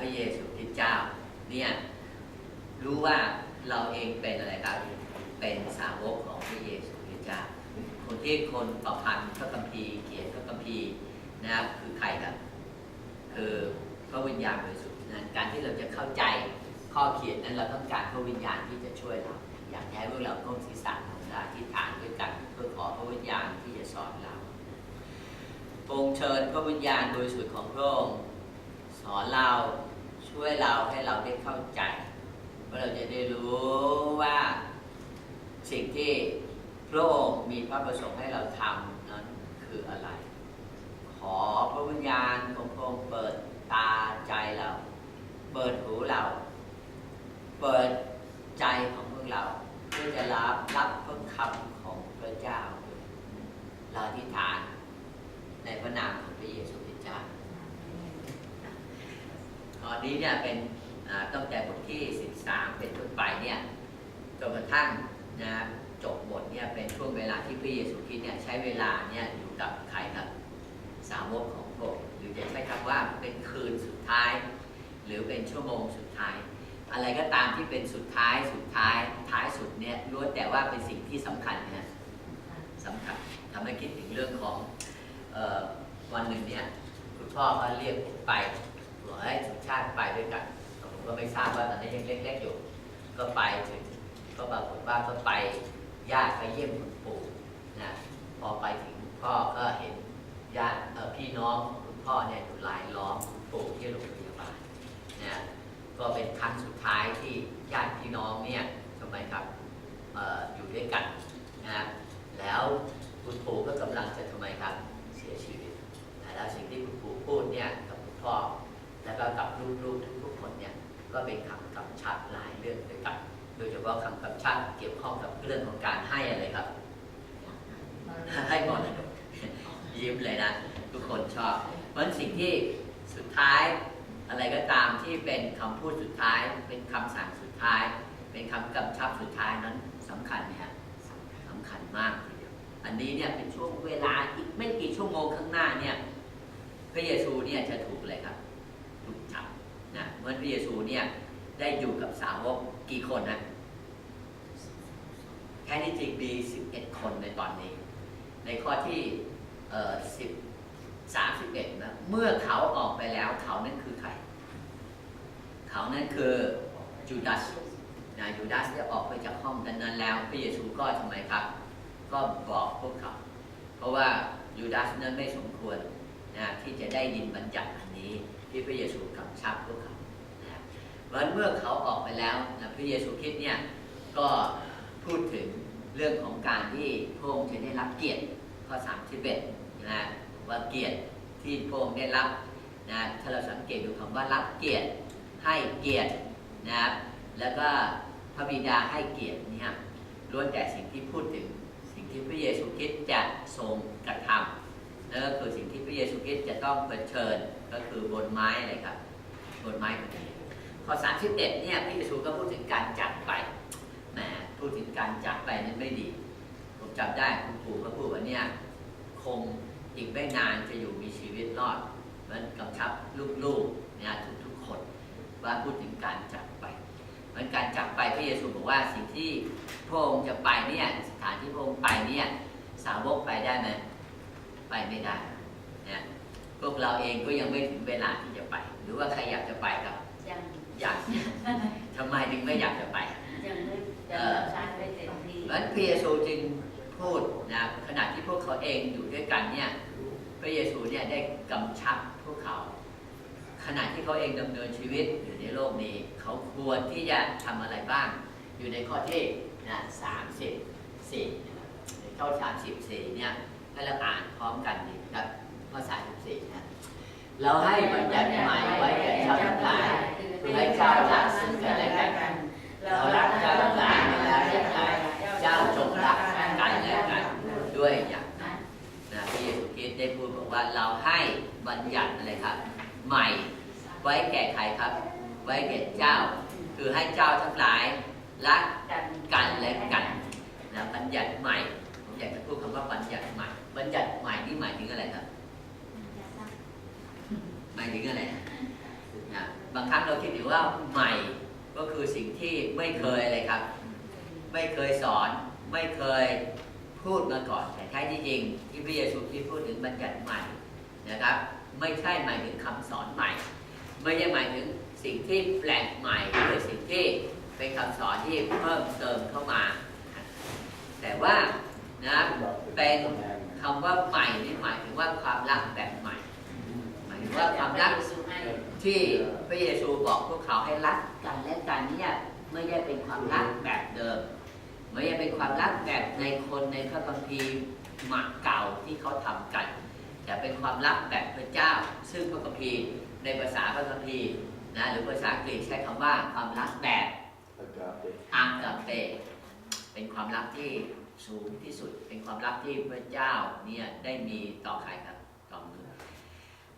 พระเยซูคริสต์เจ้าเนี่ยรู้ว่าเราเองเป็นอะไรครับเป็นสาวกของพระเยซูคริสต์เจ้าคนที่คนประพันธ์พระคัมภีร์เขียนพระคัมภีร์นะครับคือใครครับคือพระวิญญาณบริสุทธิ์นะการที่เราจะเข้าใจข้อเขียนนั้นเราต้องการพระวิญญาณที่จะช่วยเราอยากให้พวกเราก้มศีรษะของเราที่ฐานด้วยกันเพื่อขอพระวิญญาณที่จะสอนเราโปรงเชิญพระวิญญาณบริสุทธิ์ของพระองค์สอนเรา ช่วยเราให้เราได้เข้าใจว่าเราจะได้รู้ว่าสิ่งที่พระองค์มีพระประสงค์ให้เราทำนั้นคืออะไร ขอพระวิญญาณของพระองค์เปิดตาใจเรา เปิดหูเรา เปิดใจของพวกเรา เพื่อจะรับรับพระคำของพระเจ้า เราอธิษฐานในพระนามของพระเยซูคริสต์เจ้าต อนนี้เนี่ยเป็นตั้งแต่บทที่ 13 เป็นต้นไปเนี่ยจนกระทั่งนะจบบทเนี่ยเป็นช่วงเวลาที่พระเยซูคริสต์เนี่ยใช้เวลาเนี่ยอยู่กับใครครับสาวกของพระองค์หรือจะใช้คำว่าเป็นคืนสุดท้าย หรือเป็นชั่วโมงสุดท้าย อะไรก็ตามที่เป็นสุดท้ายสุดท้ายท้ายสุดเนี่ยล้วนแต่ว่าเป็นสิ่งที่สำคัญนะสำคัญทำให้คิดถึงเรื่องของออวันหนึ่งเนี่ยคุณพ่อก็เรียกผมไป ให้สุชาติไปด้วยกันผมก็ไม่ทราบว่าตอนนั้นยังเล็กๆอยู่ ก็ไปถึงก็ปรากฏว่าก็ไปญาติไปเยี่ยมคุณปู่นะพอไปถึงพ่อก็เห็น ญาติเอ่อพี่น้องของคุณพ่อเนี่ยอยู่หลายล้อมคุณปู่ที่โรงพยาบาลนะก็เป็นครั้งสุดท้ายที่ญาติพี่น้องเนี่ยทำไมครับเอ่ออยู่ด้วยกันนะแล้วคุณปู่ก็กำลังจะทำไมครับเสียชีวิตนะแล้วสิ่งที่คุณปู่พูดเนี่ยกับคุณพ่อ แล้วก็กับลูกๆทุกๆคนเนี่ยก็เป็นคำกำชับหลายเรื่องด้วยกัน โดยเฉพาะคำกำชับเกี่ยวข้องกับเรื่องของการให้อะไรครับ ให้หมด ยิ้มเลยนะ ทุกคนชอบ เพราะฉะนั้นสิ่งที่สุดท้ายอะไรก็ตามที่เป็นคำพูดสุดท้าย เป็นคำสั่งสุดท้าย เป็นคำกำชับสุดท้ายนั้นสำคัญไหมครับสำคัญมากทีเดียวอันนี้เนี่ยเป็นช่วงเวลาอีกไม่กี่ชั่วโมงข้างหน้าเนี่ยพระเยซูเนี่ยจะถูกอะไรครับ ถูกจับ นะพระเยซูเนี่ยได้อยู่กับสาวกกี่คนนะแค่ที่จริงมี 11 คนในตอนนี้ ในข้อที่เอ่อสิบสามสิบเอ็ดนะเมื่อเขาออกไปแล้วเขานั่นคือใคร เขานั่นคือจูดาสนะจูดาสจะออกไปจากห้องนั้นนั้นแล้วพระเยซูก็ทำไมครับ ก็บอกพวกเขา เพราะว่ายูดาสนั้นไม่สมควรนะที่จะได้ยินบัญญัติอันนี้ที่พระเยซูกำชับพวกเขา เพราะเมื่อเขาออกไปแล้วนะพระเยซูคริดเนี่ยก็พูดถึงเรื่องของการที่พระองค์จะได้รับเกียรติข้อ31นะว่าเกียรติที่พระองค์ได้รับนะถ้าเราสังเกตดูคำว่ารับเกียรติให้เกียรตินะครับแล้วก็พระบิดาให้เกียรติเนี่ยล้วนแต่สิ่งที่พูดถึง สิ่งที่พระเยซูคริสต์จะทรงกระทำนั่นก็คือสิ่งที่พระเยซูคริสต์จะต้องเผชิญก็คือบนไม้อะไรครับบนไม้ตรงนี้ข้ อ31เนี่ยพระเยซูก็พูดถึงการจากไปแหมพูดถึงการจากไปนั้นไม่ดี ผมจำได้คุณปู่ก็พูดว่าเนี่ยคงอีกไม่นานจะอยู่มีชีวิตรอดมันกำชับลูกๆเนี่ยทุกๆคนว่าพูดถึงการจากไปมันการจากไปพระเยซูบอกว่าสิ่งที่พระองค์จะไปเนี่ยสถานที่พระองค์ไปเนี่ยสาวกไปได้ไหมไปไม่ได้เนี่ยพวกเราเองก็ยังไม่ถึงเวลาที่จะไป หรือว่าใครอยากจะไปครับ อยาก ทำไมถึงไม่อยากจะไป ยังไม่ยังรับใช้ไม่เต็มที่เพราะฉะนั้นพระเยซูจึงพูดนะขณะที่พวกเขาเองอยู่ด้วยกันเนี่ยพระเยซูเนี่ยได้กำชับพวกเขา ขณะที่เขาเองดำเนินชีวิตอยู่ในโลกนี้ เขาควรที่จะทำอะไรบ้าง อยู่ในข้อที่นะสามสิบสี่ในข้อสามสิบสี่เนี่ยให้เราอ่านพร้อมกันดีครับข้อสามสิบสี่นะเราให้บัญญัติใหม่ไว้แก่ชาวทั้งหลาย เพื่อให้เจ้ารักซึ่งกันและกันเรารักเจ้าทั้งหลายเวลาเรียกใครเจ้าจงรักกันและกันด้วยอย่างนั้นนะพระเยซูคริสต์ได้พูดบอกว่าเราให้บัญญัติอะไรครับ ใหม่ไว้แก่ใครครับ ไว้แก่เจ้า คือให้เจ้าทั้งหลายรักกันและกันนะบัญญัติใหม่ผมอยากจะพูดคำว่าบัญญัติใหม่ บัญญัติใหม่นี่หมายถึงอะไรครับหมายถึงอะไรนะ บางครั้งเราคิดถึงว่าใหม่ก็คือสิ่งที่ไม่เคยอะไรครับ ไม่เคยสอนไม่เคยพูดมาก่อน แต่แท้ที่จริงที่พระเยซูที่พูดถึงบัญญัติใหม่นะครับ ไม่ใช่หมายถึงคำสอนใหม่ ไม่ใช่หมายถึงสิ่งที่แปลกใหม่หรือสิ่งที่เป็นคำสอนที่เพิ่มเติมเข้ามา แต่ว่านะเป็นคำว่าใหม่นี่หมายถึงว่าความรักแบบใหม่ หมายถึงว่าความรัก ที่พระเยซูบอกพวกเขาให้รักกันและกันเนี่ยไม่ได้เป็นความรักแบบเดิม ไม่ได้เป็นความรักแบบในคนในพระคัมภีร์หมักเก่าที่เขาทำกัน แต่เป็นความรักแบบพระเจ้า ซึ่งพระคัมภีร์ในภาษาพระคัมภีร์นะหรือภาษาอังกฤษใช้คำว่าความรักแบบอากาเปเป็นความรักที่สูงที่สุด เป็นความรักที่พระเจ้าเนี่ยได้มีต่อใครครับต่อมนุษย์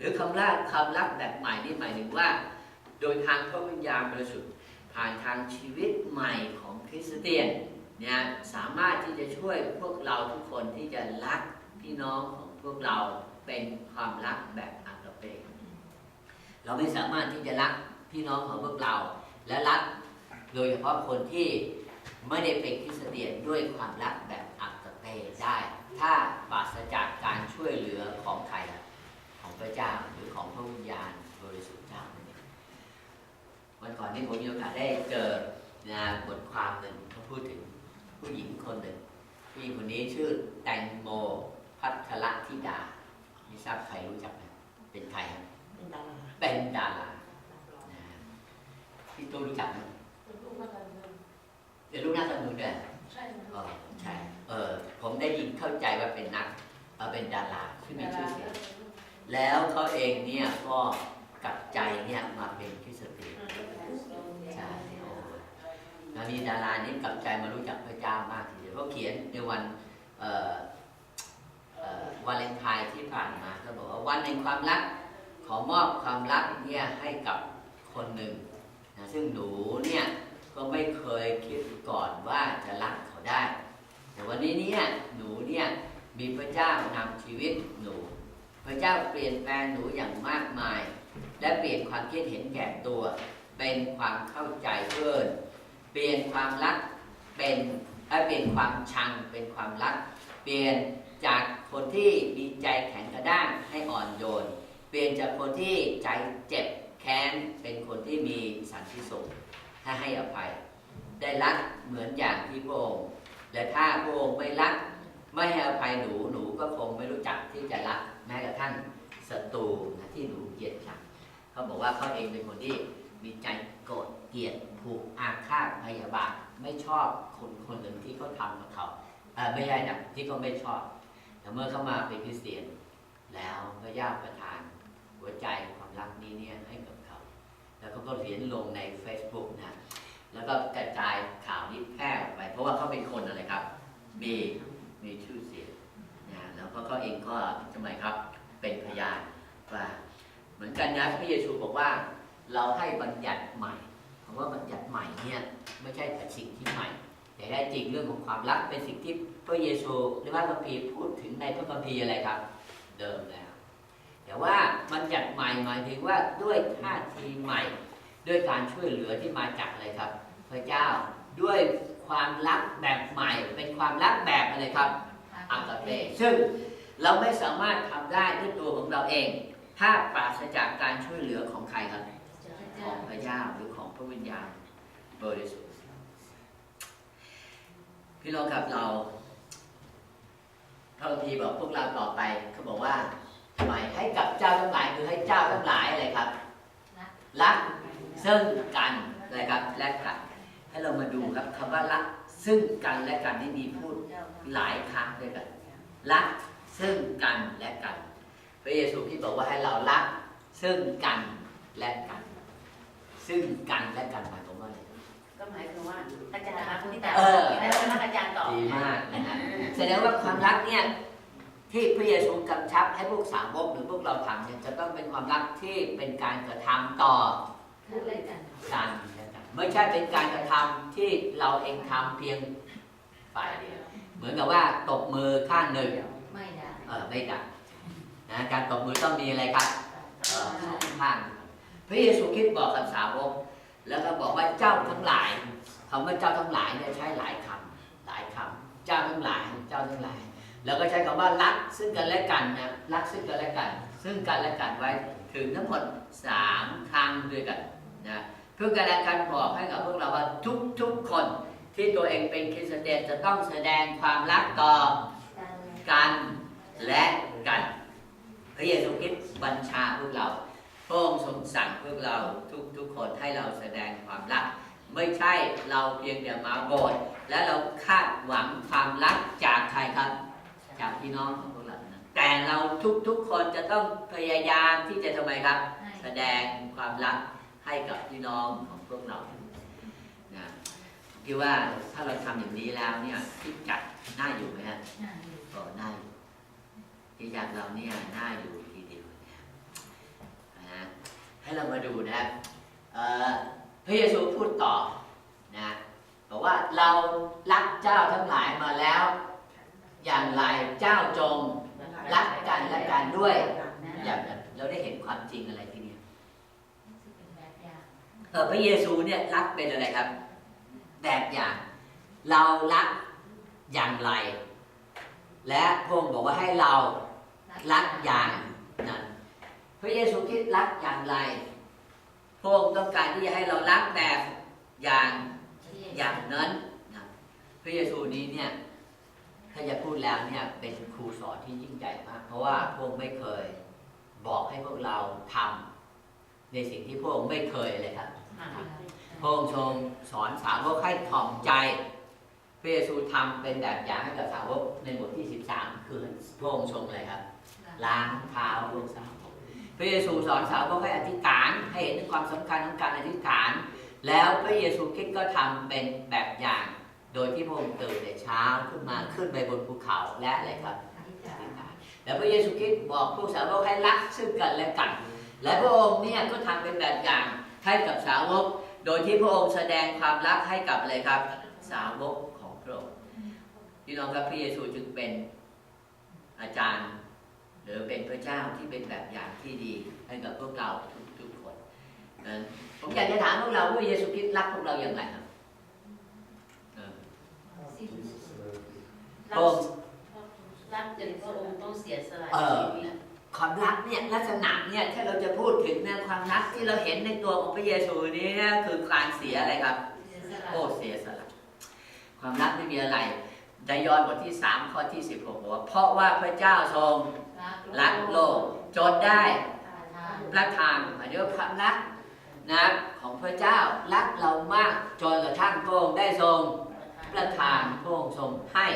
รือคำรักคำรักแบบใหม่นี่หมายถึงว่า โดยทางพระวิญญาณบริสุทธิ์ผ่านทางชีวิตใหม่ของคริสเตียนเนี่ยสามารถที่จะช่วยพวกเราทุกคนที่จะรักพี่น้องของพวกเราเป็นความรักแบบอากเปเราไม่สามารถที่จะรักพี่น้องของพวกเรา และรักโดยเฉพาะคนที่ไม่ได้เป็นคริสเตียนด้วยความรักแบบอากเปได้ ถ้าปราศจากการช่วยเหลือของใคร พระเจ้าหรือของพระวิญญาณบริสุทธิ์เจ้านั่นเองวันก่อนนี้ผมมีโอกาสได้เจอนะบทความหนึ่งเขาพูดถึงผู้หญิงคนหนึ่งผู้หญิงคนนี้ชื่อแตงโมพัทรธิดาไม่ทราบใครรู้จักไหมเป็นใครครับเป็นดาราเป็นดารานะพี่ตู้รู้จักไหมเป็นลูกนักการเมืองด้วยใช่ไหมเออใช่เออผมได้ยินเข้าใจว่าเป็นนักเออเป็นดาราที่มีชื่อเสียง แล้วเขาเองเนี่ยก็กลับใจเนี่ยมาเป็นคริสเตียนใช่โอ้แล้วมีดารานี้กลับใจมารู้จักพระเจ้ามากทีเดียวเขาเขียนในวันวาเลนไทน์ที่ผ่านมาเขาบอกว่าวันแห่งความรักขอมอบความรักเนี่ยให้กับคนหนึ่งนะซึ่งหนูเนี่ยก็ไม่เคยคิดก่อนว่าจะรักเขาได้ แต่วันนี้เนี่ยหนูเนี่ยมีพระเจ้านำชีวิตหนู พระเจ้าเปลี่ยนแปลงหนูอย่างมากมาย และเปลี่ยนความคิดเห็นแก่ตัว เป็นความเข้าใจเพิ่มเปลี่ยนความรักเป็นเอ่อเปลี่ยนความชังเป็นความรัก เปลี่ยนจากคนที่มีใจแข็งกระด้างให้อ่อนโยน เปลี่ยนจากคนที่ใจเจ็บแค้นเป็นคนที่มีสันติสุขถ้าให้อภัย ได้รักเหมือนอย่างที่พระองค์และถ้าพระองค์ไม่รัก ไม่ให้อภัยหนูหนูก็คงไม่รู้จักที่จะรัก ม้กระทั่งศัตรูนะที่หนูเกลียดชังเขาบอกว่าเขาเองเป็นคนที่มีใจโกรธเกลียดผูกอาฆาตพยาบาทไม่ชอบคนคนหนึ่งที่เขาทำกับเขาเออไม่ใช่นะที่เขาไม่ชอบ แต่เมื่อเขามาเป็นคริสเตียน แล้วพระเจ้าประทาน หัวใจความรักนี้เนี่ยให้กับเขา แล้วเขาก็เขียนลงใน Facebook นะแล้วก็กระจายข่าวนี้แพร่ไป เพราะว่าเขาเป็นคนอะไรครับ มีมีชื่อ เสียงนะแล้วก็เขาเองก็ทำไมครับเป็นพยานว่าเหมือนกันนะพระเยซูบอกว่า เราให้บัญญัติใหม่คำว่าบัญญัติใหม่เนี่ยไม่ใช่แต่สิ่งที่ใหม่ แต่ได้จริงเรื่องของความรักเป็นสิ่งที่พระเยซูในพระคัมภีร์พูดถึงในพระคัมภีร์อะไรครับ เดิมแล้ว แต่ว่าบัญญัติใหม่หมายถึงว่าด้วยท่าทีใหม่ ด้วยการช่วยเหลือที่มาจากอะไรครับ พระเจ้าด้วยความรักแบบใหม่ เป็นความรักแบบอะไรครับอากาเปซึ่ง เราไม่สามารถทำได้ด้วยตัวของเราเอง ถ้าปราศจากการช่วยเหลือของใครครับของพระเจ้าหรือของพระวิญญาณบริสุทธิ์พี่น้องครับเราพระคัมภีร์บอกพวกเราต่อไปเขาบอกว่าทำไมให้กับเจ้าทั้งหลายคือให้เจ้าทั้งหลายอะไรครับรักซึ่งกันอะไรครับและกันให้เรามาดูครับคำว่ารักซึ่งกันและกันนี่มีพูดหลายครั้งด้วยกันรัก ซึ่งกันและกัน พระเยซูที่บอกว่าให้เรารัก ซึ่งกันและกัน ซึ่งกันและกันหมายความว่าอะไรก็หมายถึงว่าอาจารย์รักคนที่แต่เออแล้วรักอาจารย์ต่อดีมากนะฮะแสดงว่าความรักเนี่ยที่พระเยซูกำชับให้พวกสาวกหรือพวกเราทำเนี่ยจะต้องเป็นความรักที่เป็นการกระทำต่ออะไรกันกันและกันไม่ใช่เป็นการกระทำที่เราเองทำเพียงฝ่ายเดียว เหมือนกับว่าตบมือข้างหนึ่งไม่ได้เออไม่ได้นะการตบมือต้องมีอะไรครับเออสองข้างพระเยซูคริสต์บอกกับสาวกแล้วก็บอกว่าเจ้าทั้งหลายคำว่าเจ้าทั้งหลายเนี่ยใช้หลายคำหลายคำเจ้าทั้งหลายเจ้าทั้งหลาย แล้วก็ใช้คำว่ารักซึ่งกันและกันนะรักซึ่งกันและกัน ซึ่งกันและกันไว้ถึงทั้งหมดสามครั้งด้วยกันนะเพื่อกันและกันบอกให้กับพวกเราว่าทุกทุกๆคนที่ตัวเองเป็นคริสเตียนจะต้องแสดงความรักต่อกัน และกันพระเยซูคริสต์บัญชาพวกเราพระองค์ทรงสั่งพวกเราทุกทุกๆคนให้เราแสดงความรัก ไม่ใช่เราเพียงแต่มาโบสถ์และเราคาดหวังความรักจากใครครับ จากพี่น้องของพวกเรานะแต่เราทุกๆคนจะต้องพยายามที่จะทำไมครับ แสดงความรักให้กับพี่น้องของพวกเรานะคิดว่าถ้าเราทำอย่างนี้แล้วเนี่ยที่จัดน่าอยู่ไหมฮะก็น่าอยู่ ที่จัดเราเนี่ยน่าอยู่ทีเดียวนะให้เรามาดูนะพระเยซูพูดต่อนะบอกว่าเรารักเจ้าทั้งหลายมาแล้ว อย่างไรเจ้าจงรักกันและกันด้วยอย่างนั้เราได้เห็นความจริงอะไรที่นี่เออพระเยซูเนี่ยรักเป็นอะไรครับ แบบอย่าง เรารักอย่างไร และพระองค์บอกว่าให้เรา รักอย่างนั้นพระเยซูคริสต์รักอย่างไรพระองค์ต้องการที่จะให้เรารักแบบอย่างอย่างนั้นนะพระเยซูนี้เนี่ยถ้าจะพูดแล้วเนี่ยเป็นครูสอนที่ยิ่งใหญ่มาก เพราะว่าพระองค์ไม่เคยบอกให้พวกเราทำในสิ่งที่พระองค์ไม่เคยเลยครับพระองค์ทรงสอนสาวกให้ถ่อมใจพระเยซูทำเป็นแบบอย่างให้กับสาวกในบทที่ 13 คือพระองค์ทรงอะไรครับ ล้างเท้าพวกสาวพระเยซูสอนสาวกให้อธิษฐานให้เห็นถึงความสำคัญของการอธิษฐาน แล้วพระเยซูคริสต์ก็ทำเป็นแบบอย่าง โดยที่พระองค์ตื่นในเช้าขึ้นมาขึ้นไปบนภูเขาและอะไรครับแล้วพระเยซูคริสต์บอกผู้สาวกให้รักซึ่งกันและกัน และพระองค์เนี่ยก็ทำเป็นแบบอย่างให้กับสาวก โดยที่พระองค์แสดงความรักให้กับอะไรครับ สาวกของพระองค์พี่น้องครับพระเยซูจึงเป็นอาจารย์ หรือเป็นพระเจ้าที่เป็นแบบอย่างที่ดีให้กับพวกเราทุกๆคนนั้นผมอยากจะถามพวกเราว่าพระเยซูคริสต์รักพวกเราอย่างไรครับเออพระองค์รักจนพระองค์ต้องเสียสละเออชีวิตความรักเนี่ยลักษณะเนี่ยถ้าเราจะพูดถึงเนี่ยความรักที่เราเห็นในตัวของพระเยซูนี้เนี่ยคือการเสียอะไรครับเสียสละโอ้เสียสละความรักไม่มีอะไรไดยอนบทที่3ข้อที่16บอกว่าเพราะว่าพระเจ้าทรง รักโลกจนได้ประทานหมายถึงว่าความรักนะของพระเจ้ารักเรามากจนกระทั่งพระองค์ได้ทรงประทานพระองค์ทรงให้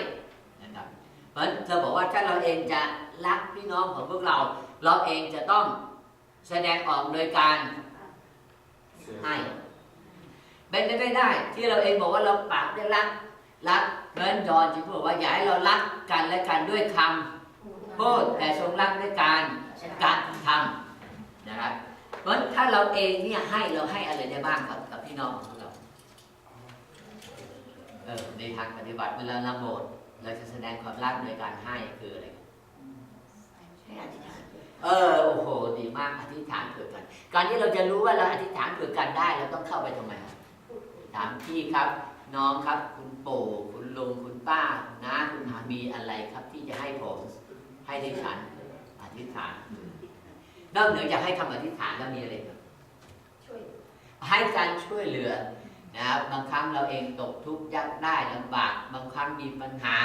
นะครับเพราะเราบอกว่าถ้าเราเองจะรักพี่น้องของพวกเรา เราเองจะต้องแสดงออกโดยการให้เป็นไปไม่ได้ที่เราเองบอกว่าเราปากได้รักรักเพราะนั้นยอนจึงพูดว่าอย่าให้เรารักกันและกันด้วยคำพูดแต่ทรงรักด้วยการการทำนะครับ เพราะถ้าเราเองเนี่ยให้เราให้อะไรได้บ้างครับกับพี่น้องของเราเออในทางปฏิบัติเวลาเราโบสถ์เราจะแสดงความรักโดยการให้คืออะไรให้อธิษฐานเออโอ้โหดีมากอธิษฐานเผื่อกัน การที่เราจะรู้ว่าเราอธิษฐานเผื่อกันได้เราต้องเข้าไปทำไมครับถามพี่ครับน้องครับ คุณปู่คุณลุงคุณป้าน้าคุณหามีอะไรครับที่จะให้ผม ให้ดิฉันอธิษฐานนอกเหนือจากให้คำอธิษฐานแล้วมีอะไรครับช่วยให้การช่วยเหลือนะครับบางครั้งเราเองตกทุกข์ยากได้ลำบาก บางครั้งมีปัญหา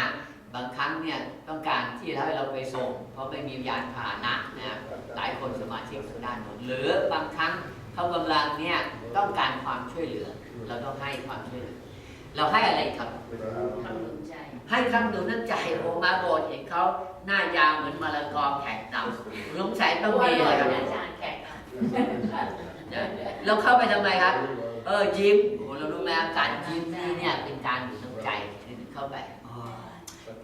บางครั้งเนี่ยต้องการที่จะให้เราไปส่ง เพราะไม่มียานพาหนะนะครับหลายคนสมาชิกทางด้านโน้นหรือบางครั้งเขากำลังเนี่ยต้องการความช่วยเหลือ เราต้องให้ความช่วยเหลือ เราให้อะไรครับคำหนุนใจ ให้คำหนุนน้ำใจโอมาโบสถ์เห็นเขาหน้ายาวเหมือนมะละกอแข็งดำสงสัยต้องมีอะไรครับอาจารย์แขกอะเราเข้าไปทำไมครับ เออยิ้มโอ้เรารู้ไหมอาการยิ้มนี่เนี่ยเป็นการหนุนน้ำใจเข้าไปอ๋อ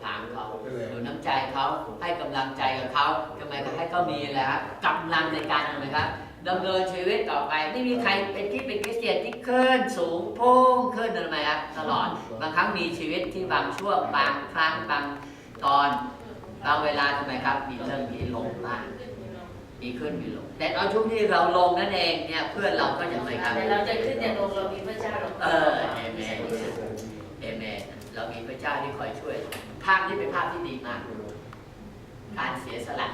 ถามเขาหนุนน้ำใจเขาให้กำลังใจกับเขาทำไมก็ให้เขามีอะไรครับกำลังในการทำไมครับ ดำเนินชีวิตต่อไป ไม่มีใครเป็นที่เป็นคริสเตียนที่ขึ้นสูงพุ่งขึ้นทำไมครับตลอดบางครั้งมีชีวิตที่บางช่วงบางครั้งบางตอนบางเวลาทำไมครับ มีเรื่องที่ลงบ้างมีขึ้นมีลง แต่ตอนช่วงที่เราลงนั่นเองเนี่ยเพื่อนเราก็จะไม่ครับแต่เราจะขึ้นจะลงเรามีพระเจ้าเราเออเอเมนเอเมนเรามีพระเจ้าที่คอยช่วย ภาพนี้เป็นภาพที่ดีมาก การเสียสละ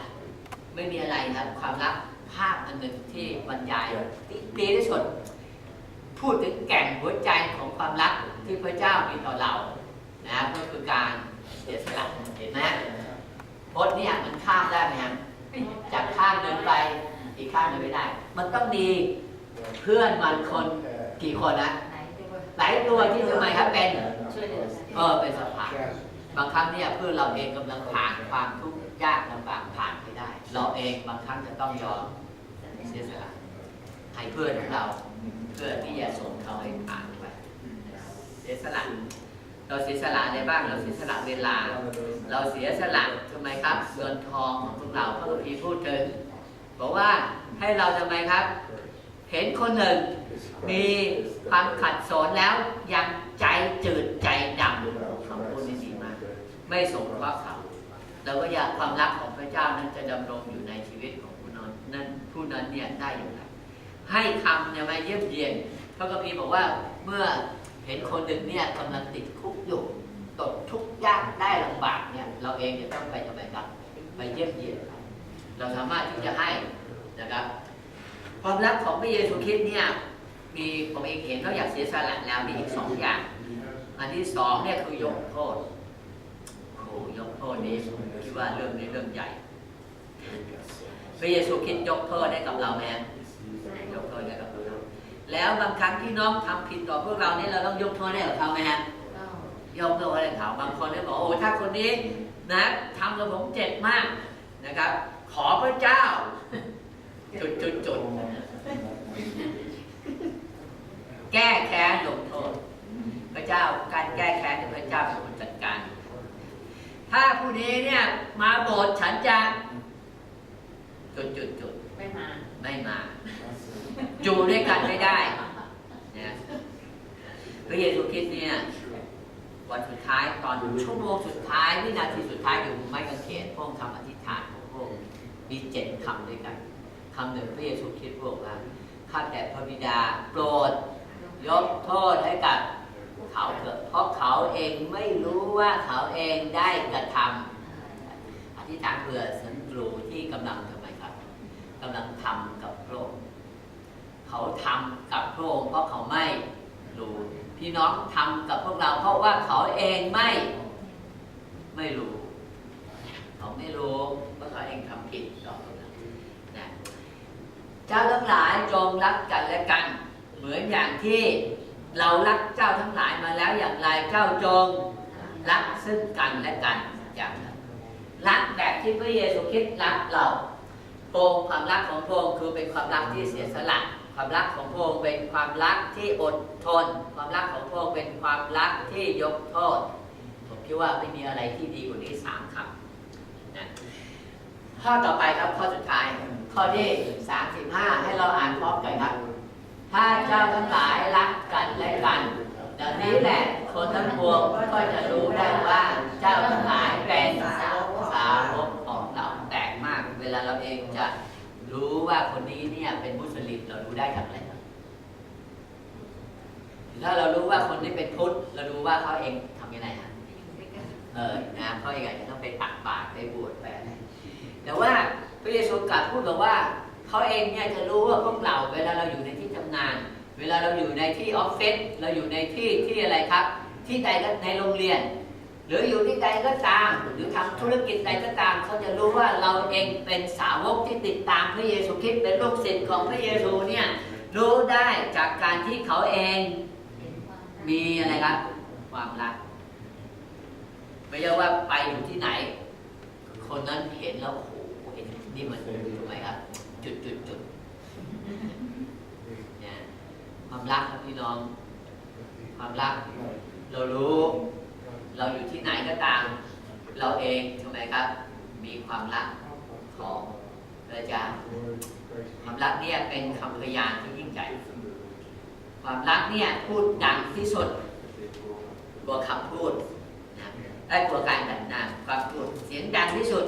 ไม่มีอะไรครับความรัก ภาพอันหนึ่งที่บรรยายที่ดีที่สุดพูดถึงแก่นหัวใจของความรักที่พระเจ้ามีต่อเรานะครับก็คือการเสียสละเห็นไหมพจน์เนี่ยมันข้ามได้ไหมครับจากข้างหนึ่งไปอีกข้างหนึ่งไม่ได้ มันต้องมีเพื่อนมันคนกี่คนนะไหนด้วยหลายตัวที่ทำไมครับเป็นช่วยเหลือเออเป็นสะพานบางครั้งเนี่ยเพื่อนเราเองกำลังผ่านความทุกข์ยากลำบากผ่านไปได้ เราเองบางครั้งจะต้องยอม เสียสละให้เพื่อนของเราเพื่อที่จะส่งเขาให้ผ่านไปเสียสละเราเสียสละอะไรบ้างเราเสียสละเวลา เราเสียสละทำไมครับเงินทองของพวกเราพระคัมภีร์พูดถึงบอกว่าให้เราทำไมครับ เห็นคนหนึ่งมีความขัดสนแล้วยังใจจืดใจดำคำพูดนี้ดีมากไม่สงเคราะห์เขาเราก็อยากความรักของพระเจ้านั้นจะดำรงอยู่ในชีวิต ผู้นั้นเนี่ยได้อย่างไรให้คำเนี่ยมาเยี่ยมเยียนพระคัมภีบอกว่าเมื่อเห็นคนหนึ่งเนี่ยกำลังติดคุกอยู่ตกทุกข์ยากได้ลำบากเนี่ยเราเองจะต้องไปทำไมครับไปเยี่ยมเยียนเราสามารถที่จะให้นะครับ ความรักของพระเยซูคริสต์เนี่ยมีผมเองเห็นเขาอยากเสียสละแล้วมีอีกสองอย่าง อันที่สองเนี่ยคือยกโทษโอ้ยกโทษนี้ผมคิดว่าเรื่องนี้เรื่องใหญ่ ระเยซูคริสต์ยกโทษให้กับเราไหมฮะยกโทษให้กับเราแล้วบางครั้งที่น้องทำผิดต่อพวกเราเนี่ยเราต้องยกโทษให้กับเขาไหมฮะยกโทษให้เขาบางคนเนี่ยบอกโอ้ถ้าคนนี้นะทำกับผมเจ็บมากนะครับ ขอพระเจ้า จุดจุดจุดแก้แค้นลงโทษ พระเจ้าการแก้แค้นเนี่ยพระเจ้าเป็นคนจัดการ ถ้าผู้นี้เนี่ยมาโบสถ์ฉันจะ จุดจุดจุดไม่มา ไม่มาอยู่ด้วยกันไม่ได้นะพระเยซูคริสต์เนี่ยวันสุดท้ายตอนชั่วโมงสุดท้ายวินาทีสุดท้ายอยู่บนไม้กางเขนพระองค์คำอธิษฐานของพระองค์มีเจ็ดคำด้วยกันคำหนึ่งพระเยซูคริสต์บอกว่าข้าแต่พระบิดาโปรดยกโทษให้กับเขาเถิดเพราะเขาเองไม่รู้ว่าเขาเองได้กระทำอธิษฐานเผื่อสันตรูที่กำลังทำไมครับ กำลังทำกับพระองค์เขาทำกับพระองค์เพราะเขาไม่รู้พี่น้องทำกับพวกเราเพราะว่าเขาเองไม่ไม่รู้ เขาไม่รู้ว่าเขาเองทำผิดต่อพวกเรานะเจ้าทั้งหลายจงรักกันและกัน เหมือนอย่างที่เรารักเจ้าทั้งหลายมาแล้วอย่างไรเจ้าจงรักซึ่งกันและกันอย่างนั้นรักแบบที่พระเยซูคริสต์รักเรา พงความรักของพงคือเป็นความรักที่เสียสละ ความรักของพงเป็นความรักที่อดทน ความรักของพงเป็นความรักที่ยกโทษ ผมคิดว่าไม่มีอะไรที่ดีกว่านี้สามคำนะข้อต่อไปครับข้อสุดท้าย ข้อที่สามสิบห้าให้เราอ่านพร้อมกันครับถ้าเจ้าทั้งหลายรักกันและกันดังนี้แหละคนทั้งปวงก็จะรู้ได้ว่าเจ้าทั้งหลายเป็นสาวกของเราแตกมาก เวลาเราเองจะรู้ว่าคนนี้เนี่ยเป็นมุสลิมเรารู้ได้จากอะไรครับถ้าเรารู้ว่าคนนี้เป็นพุทธเรารู้ว่าเขาเองทำยังไงฮะเออนะเขาเองอาจจะต้องไปตักบาตรไปบวชไปอะไรแต่ว่าพระเยซูกลับพูดบอกว่าเขาเองเนี่ยจะรู้ว่าพวกเราเวลาเราอยู่ในที่ทำงาน เวลาเราอยู่ในที่ออฟฟิศเราอยู่ในที่ที่อะไรครับ ที่ใดก็ในโรงเรียน หรืออยู่ที่ใดก็ตาม หรือทำธุรกิจใดก็ตาม เขาจะรู้ว่าเราเองเป็นสาวกที่ติดตามพระเยซูคริสต์เป็นลูกศิษย์ของพระเยซูเนี่ยรู้ได้จากการที่เขาเองมีอะไรครับ ความรัก ไม่ใช่ว่าไปอยู่ที่ไหน คนนั้นเห็นแล้วโอ้โหเห็นนี่มันถูกไหมครับ จุดจุดจุดเนี่ยความรักครับพี่น้อง ความรัก เรารู้ เราอยู่ที่ไหนก็ตาม เราเองถูกไหมครับ มีความรักของพระเจ้าความรักเนี่ยเป็นคำพยานที่ยิ่งใหญ่ความรักเนี่ยพูดดังที่สุดกว่าคำพูดนะได้กว่าการแต่งหน้าความพูดเสียงดังที่สุด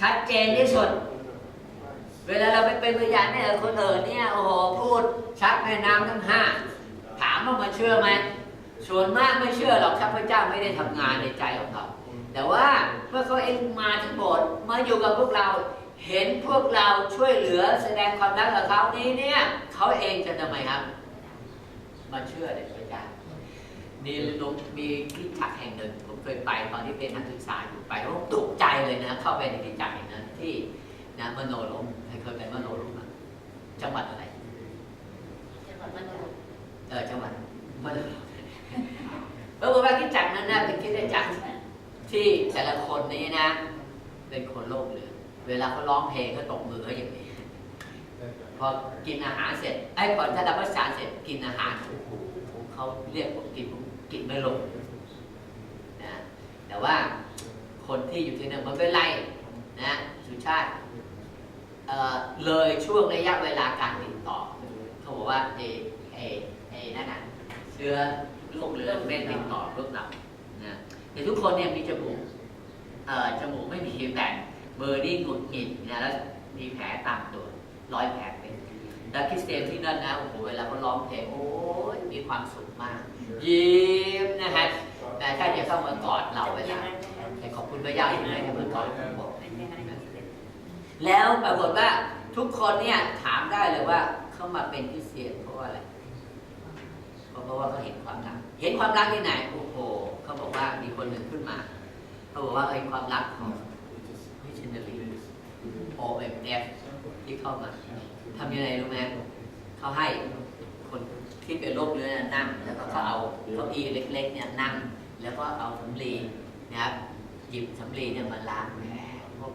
ชัดเจนที่สุด เวลาเราไปเป็นพยานเนี่ยคนอื่นเนี่ยโอ้โหพูดชักแม่น้ำทั้งห้าถามว่ามาเชื่อไหม ส่วนมากไม่เชื่อหรอกข้าพเจ้าไม่ได้ทำงานในใจของเขา แต่ว่าเมื่อเขาเองมาที่โบสถ์มาอยู่กับพวกเรา เห็นพวกเราช่วยเหลือแสดงความรักกับเขานี้เนี่ยเขาเองจะทำไมครับ มาเชื่อในพระเจ้านี่ลุงมีคริสตจักรแห่งหนึ่งผมเคยไปตอนที่เป็นนักศึกษาอยู่ไปผมตกใจเลยนะ เข้าไปในคริสตจักรแห่งนั้นที่นะมโนลมใครเคยไปมโนลมอะจังหวัดอะไรจังหวัดมันอยู่เออจังหวัดมโน ลมปรากว่าคริสตจักนั้นนะเป็นคริสตจักที่แต่ละคนนี้นะ เป็นคนโลกเหลือเวลาเขาร้องเพลงเขาตบมือเขาอย่างนี้พอกินอาหารเสร็จไอ้พอถ้ารับประทานเสร็จกินอาหารโอ้โหเขาเรียกผมกินผมกินไม่ลงนะแต่ว่าคนที่อยู่ที่นั่นมันเป็นไรนะสุชาติเอ่อเลยช่วงระยะเวลาการติดต่อเขาบอกว่าเอเอเอนั่นน่ะเชื้อ โรคเรื้อนไม่ติดต่อพวกเรานะแต่ทุกคนเนี่ยมีจมูกเอ่อจมูกไม่มีแผลเบอร์นี่หงุดหงิดนะแล้วมีแผลตามตัวร้อยแผลเป็นแล้วคริสเตียนที่นั่นนะโอ้โหเวลาเขาร้องเพลงโอ้ยมีความสุขมาก ยิ้มนะฮะแต่ถ้าจะเข้ามากอดเราเวลาแต่ขอบคุณพระเจ้าที่ให้มากอดผมบอกแล้วปรากฏว่าทุกคนเนี่ยถามได้เลยว่าเข้ามาเป็นคริสเตียนเพราะว่าอะไรเพราะว่าเขาเห็นความรัก เห็นความรักที่ไหนโอ้โหเขาบอกว่ามีคนหนึ่งขึ้นมาเขาบอกว่าเห็นความรักของมิชชันนารี OMF ที่เข้ามาทำยังไงรู้ไหมเขาให้คนที่เป็นโรคเรื้อนนั่ง แล้วก็เขาเอาเก้าอี้เล็กๆเนี่ยนั่ง แล้วก็เอาสำลีนะครับหยิบสำลีเนี่ยมาล้างแผลพวก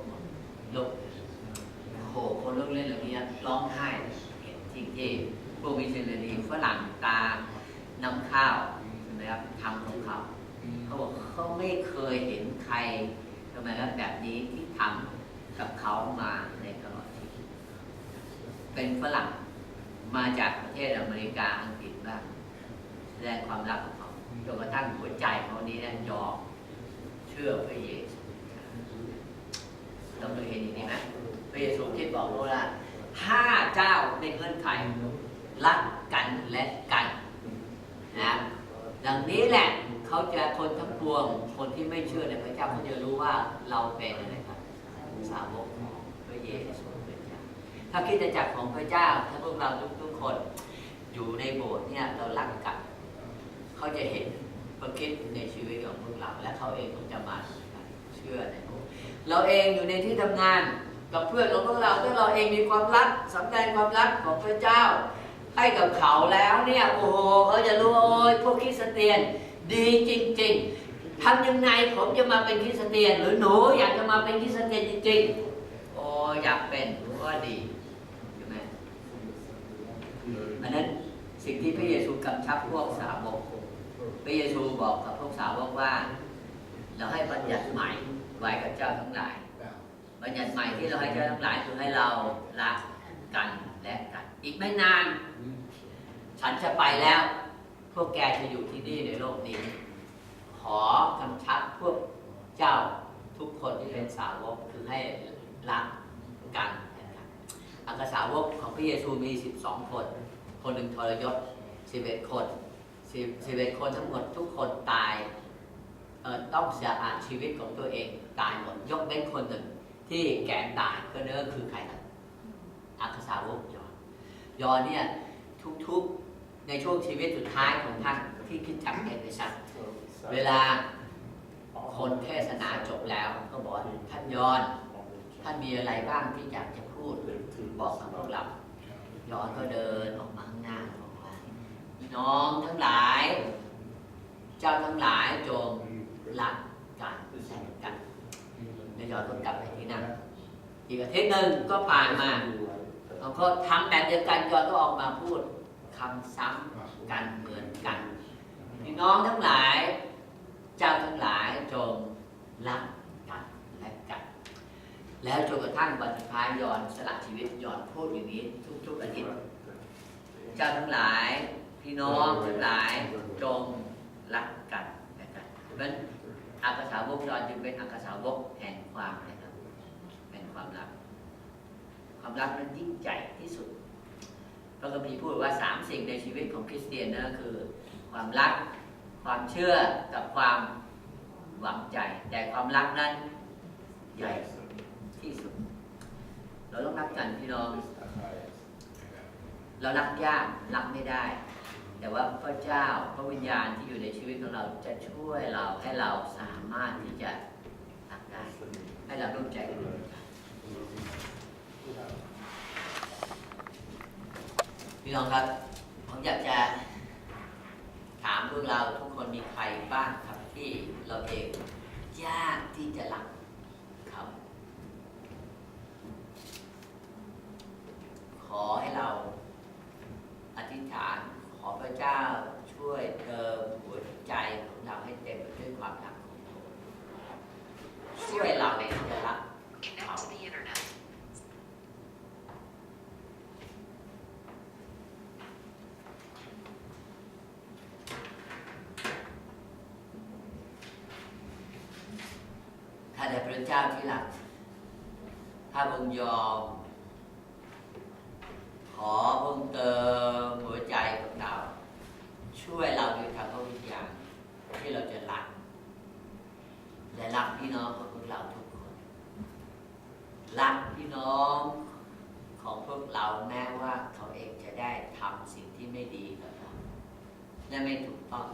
โรคโอ้โหคนโรคเรื้อนเหล่านี้ร้องไห้เห็นจริงๆพวกมิชชันนารีฝรั่งตาน้ำข้าว ใช่ไหมครับทำของเขาเขาบอกเขาไม่เคยเห็นใครทำไมครับแบบนี้ที่ทำกับเขามาในตลอดชีวิตเป็นฝรั่งมาจากประเทศอเมริกาอังกฤษบ้างแสดงความรักของเขาจนกระทั่งหัวใจเขานี้เนี่ยยอมเชื่อพระเยซูเราเคยเห็นอย่างนี้ไหมพระเยซูที่บอกว่าห้าเจ้าในเงื่อนไขรักกันและกันนะ ดังนี้แหละเขาจะคนทั้งปวง คนที่ไม่เชื่อในพระเจ้าเขาจะรู้ว่าเราเป็นอะไรครับสาวกของพระเยซูคริสต์ถ้าคิดจะจักของพระเจ้าถ้าพวกเราทุกๆคนอยู่ในโบสถ์เนี่ยเรารักกันเขาจะเห็นพระคิดในชีวิตของพวกเราและเขาเองก็จะมาเชื่อในพระองค์เราเองอยู่ในที่ทำงานกับเพื่อนของพวกเราถ้าเราเองมีความรักสำแดงความรักของพระเจ้า ให้กับเขาแล้วเนี่ยโอ้โหเขาจะรู้ว่าโอ้ยพวกคริสเตียน ดีจริง ๆทำยังไงผมจะมาเป็นคริสเตียน หรือหนูอยากจะมาเป็นคริสเตียนจริงๆโอ้อยากเป็นก็ดีใช่ไหมอันนั้นสิ่งที่พระเยซูกำชับพวกสาวกพระเยซูบอกกับพวกสาวกว่า เราให้บัญญัติใหม่ไว้กับเจ้าทั้งหลายบัญญัติใหม่ที่เราให้เจ้าทั้งหลายคือให้เรารักกัน และกัน อีกไม่นาน ฉันจะไปแล้ว พวกแกจะอยู่ที่นี่ในโลกนี้ ขอกำชับพวกเจ้าทุกคนที่เป็นสาวกคือให้รักกันนะครับอักษาวกของพระเยซูมี 12 คน คนหนึ่งทรยศ 11 คน11 คนทั้งหมดทุกคนตายต้องเสียอาชีวิตของตัวเองตายหมดยกเว้นคนหนึ่งที่แก่ตายก็เนื้อคือใครครับ อักษาวกยอนยอนเนี่ยทุกๆในช่วงชีวิตสุดท้ายของท่านที่คิดจักเห็นในชัดเวลาคนเทศนาจบแล้ว ก็บอกว่าท่านยอนท่านมีอะไรบ้างที่อยากจะพูดบอกกับพวกเรายอนก็เดินออกมาข้างหน้าบอกว่าพี่น้องทั้งหลาย เจ้าทั้งหลายจงรักกันแสนกันแล้วยอนก็กลับไปที่นั่นอีกอาทิตย์หนึ่งก็ผ่านมา เขาก็ทำแบบเดียวกันยอนก็ออกมาพูดคำซ้ำกันเหมือนกันพี่น้องทั้งหลาย เจ้าทั้งหลายจงรักกันและกัน แล้วจนกระทั่งวันสุดท้ายยอนสละชีวิตยอนพูดอย่างนี้ทุกๆอาทิตย์เจ้าทั้งหลายพี่น้องทั้งหลายจงรักกันและกันเพราะฉะนั้นอักษาวกยอนจึงเป็นอักษาวกแห่งความนะครับแห่งความรัก ความรักนั้นยิ่งใหญ่ที่สุดพระคัมภีร์พูดว่าสามสิ่งในชีวิตของคริสเตียนนั่นคือ ความรัก ความเชื่อกับความหวังใจ แต่ความรักนั้นใหญ่ที่สุด เราต้องรักกันพี่น้อง เรารักยากรักไม่ได้ แต่ว่าพระเจ้าพระวิญญาณที่อยู่ในชีวิตของเราจะช่วยเราให้เราสามารถที่จะรักได้ให้เราร่วมใจกัน พี่น้องครับ ผมอยากจะถามพวกเราทุกคนมีใครบ้างครับที่เราเองยากที่จะรักเขาขอให้เราอธิษฐานขอพระเจ้าช่วยเติมหัวใจของเราให้เต็มไปด้วยความรักของพระองค์ช่วยเราในที่จะรักเขาแต่พระ เจ้าที่รักข้าพระองยอม ขอพระองเติมหัวใจของเรา ช่วยเราด้วยทางพระวิญญาณที่เราจะรัก และรักพี่น้องของพวกเราทุกคน รักพี่น้องของพวกเราแม้ว่าเขาเองจะได้ทำสิ่งที่ไม่ดีกับเราและไม่ถูกต้อง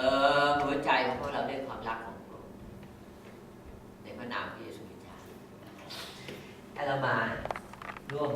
อหัวใจของพวกเราด้วความรักของพระองค์ในพระนามพระเยซูคริสต์ถ้าเรามาร่วม